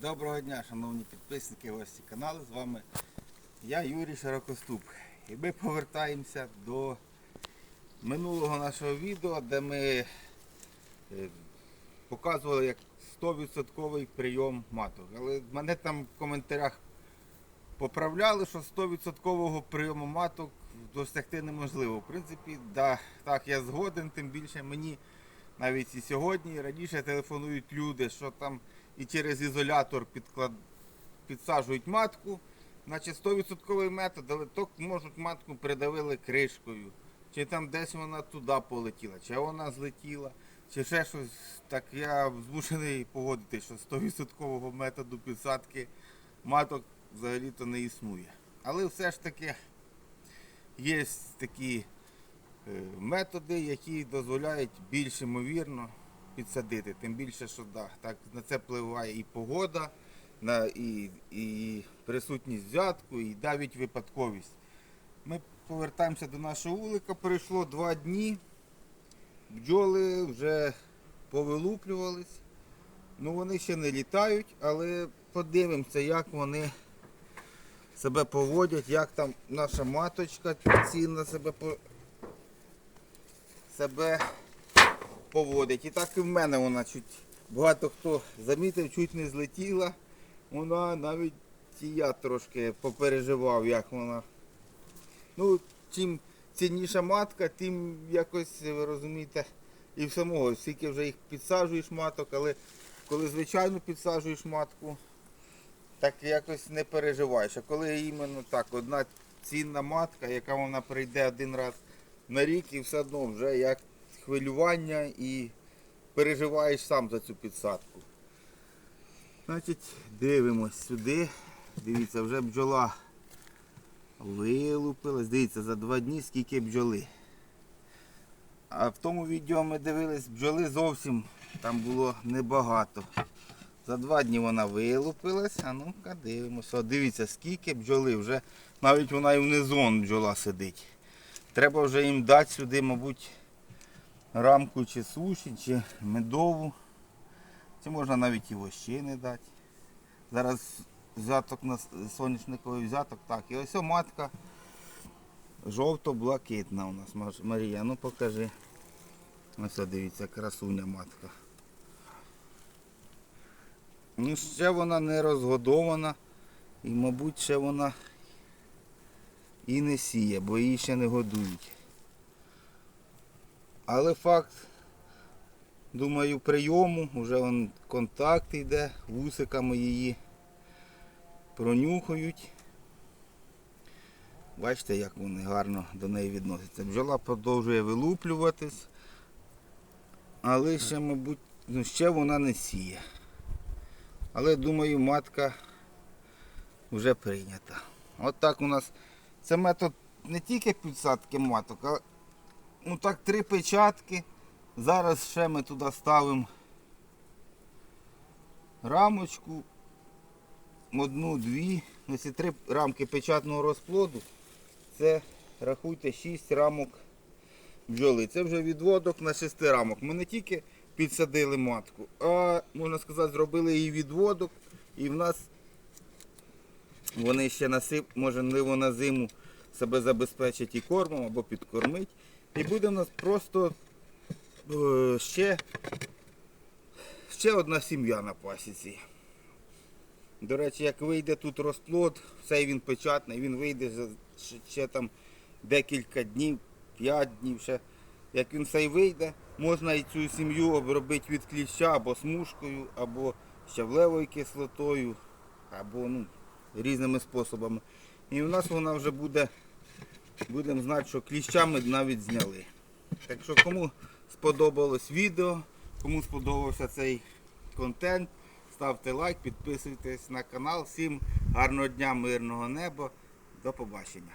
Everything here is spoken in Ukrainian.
Доброго дня, шановні підписники, гості каналу. З вами я, Юрій Широкоступ. І ми повертаємося до минулого нашого відео, де ми е, показували як 100% прийом маток. Але мене там в коментарях поправляли, що 100% прийому маток досягти неможливо. В принципі, да, так, я згоден, тим більше мені навіть і сьогодні, раніше телефонують люди, що там і через ізолятор підклад... підсаджують матку, значить 100% метод, але то можуть матку придавили кришкою, чи там десь вона туди полетіла, чи вона злетіла, чи ще щось. Так я змушений погодитися, що 100% методу підсадки маток взагалі-то не існує. Але все ж таки є такі е, методи, які дозволяють більш ймовірно підсадити. Тим більше, що да, так, на це впливає і погода, на, і, і присутність взятку, і навіть випадковість. Ми повертаємося до нашого вулика. Пройшло два дні. Бджоли вже повилуплювались. Ну вони ще не літають, але подивимося, як вони себе поводять, як там наша маточка цінна себе себе поводить. І так і в мене вона чуть багато хто замітив, чуть не злетіла. Вона навіть і я трошки попереживав, як вона. Ну, чим цінніша матка, тим якось, ви розумієте, і в самого, скільки вже їх підсаджуєш маток, але коли звичайно підсаджуєш матку, так якось не переживаєш. А коли іменно так, одна цінна матка, яка вона прийде один раз на рік і все одно вже як хвилювання і переживаєш сам за цю підсадку. Значить, дивимось сюди. Дивіться, вже бджола вилупилась. Дивіться, за два дні скільки бджоли. А в тому відео ми дивились, бджоли зовсім там було небагато. За два дні вона вилупилась, а ну-ка дивимося. Дивіться, скільки бджоли, вже навіть вона і внизу бджола сидить. Треба вже їм дати сюди, мабуть, рамку чи суші, чи медову. Чи можна навіть і вощини дати. Зараз взяток на соняшниковий взяток. Так, і ось матка жовто-блакитна у нас Марія. Ну покажи. Ось дивіться, красуня матка. Ну, ще вона не розгодована і, мабуть, ще вона і не сіє, бо її ще не годують. Але факт, думаю, прийому, вже вон контакт йде, вусиками її пронюхають. Бачите, як вони гарно до неї відносяться. Бджола продовжує вилуплюватись, але ще, мабуть, ну, ще вона не сіє. Але думаю, матка вже прийнята. От так у нас це метод не тільки підсадки маток, а ну так три печатки. Зараз ще ми туди ставимо рамочку. Одну, дві. Ну, Ці три рамки печатного розплоду. Це рахуйте 6 рамок бджоли. Це вже відводок на 6 рамок. Ми не тільки підсадили матку, а можна сказати, зробили її відводок. І в нас вони ще насип, можливо, на зиму себе забезпечать і кормом або підкормить. І буде в нас просто е, ще, ще одна сім'я на пасіці. До речі, як вийде тут розплод, цей він печатний, він вийде ще, там декілька днів, 5 днів ще. Як він цей вийде, можна і цю сім'ю обробити від кліща або смужкою, або щавлевою кислотою, або ну, різними способами. І в нас вона вже буде, будемо знати, що кліщами навіть зняли. Так що кому сподобалось відео, кому сподобався цей контент, ставте лайк, підписуйтесь на канал. Всім гарного дня, мирного неба. До побачення.